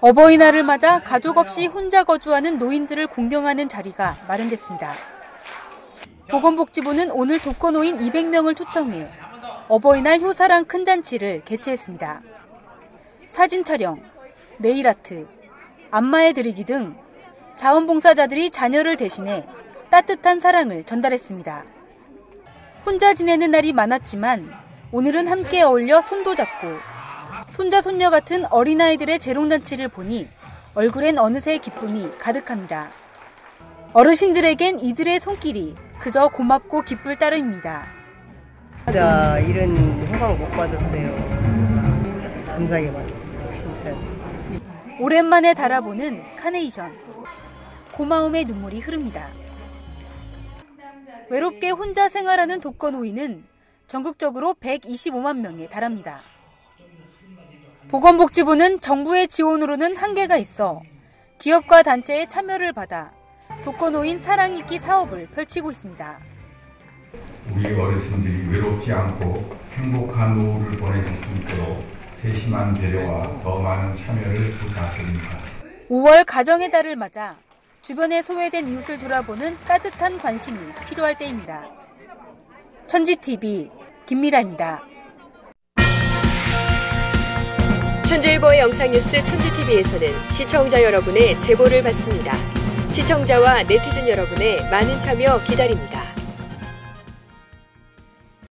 어버이날을 맞아 가족 없이 혼자 거주하는 노인들을 공경하는 자리가 마련됐습니다. 보건복지부는 오늘 독거노인 200명을 초청해 어버이날 효사랑 큰 잔치를 개최했습니다. 사진 촬영, 네일 아트, 안마해 드리기 등 자원봉사자들이 자녀를 대신해 따뜻한 사랑을 전달했습니다. 혼자 지내는 날이 많았지만 오늘은 함께 어울려 손도 잡고 손자 손녀 같은 어린아이들의 재롱잔치를 보니 얼굴엔 어느새 기쁨이 가득합니다. 어르신들에겐 이들의 손길이 그저 고맙고 기쁠 따름입니다. 진짜 이런 호강 못 받았어요. 감사하게 받았어요. 진짜. 오랜만에 달아보는 카네이션. 고마움의 눈물이 흐릅니다. 외롭게 혼자 생활하는 독거 노인은 전국적으로 125만 명에 달합니다. 보건복지부는 정부의 지원으로는 한계가 있어 기업과 단체의 참여를 받아 독거노인 사랑이기 사업을 펼치고 있습니다. 우리 어르신들이 외롭지 않고 행복한 노후를 보내실 수 있도록 세심한 배려와 더 많은 참여를 부탁드립니다. 5월 가정의 달을 맞아 주변에 소외된 이웃을 돌아보는 따뜻한 관심이 필요할 때입니다. 천지TV 김미라입니다. 천주일보의 영상뉴스 천주TV에서는 시청자 여러분의 제보를 받습니다. 시청자와 네티즌 여러분의 많은 참여 기다립니다.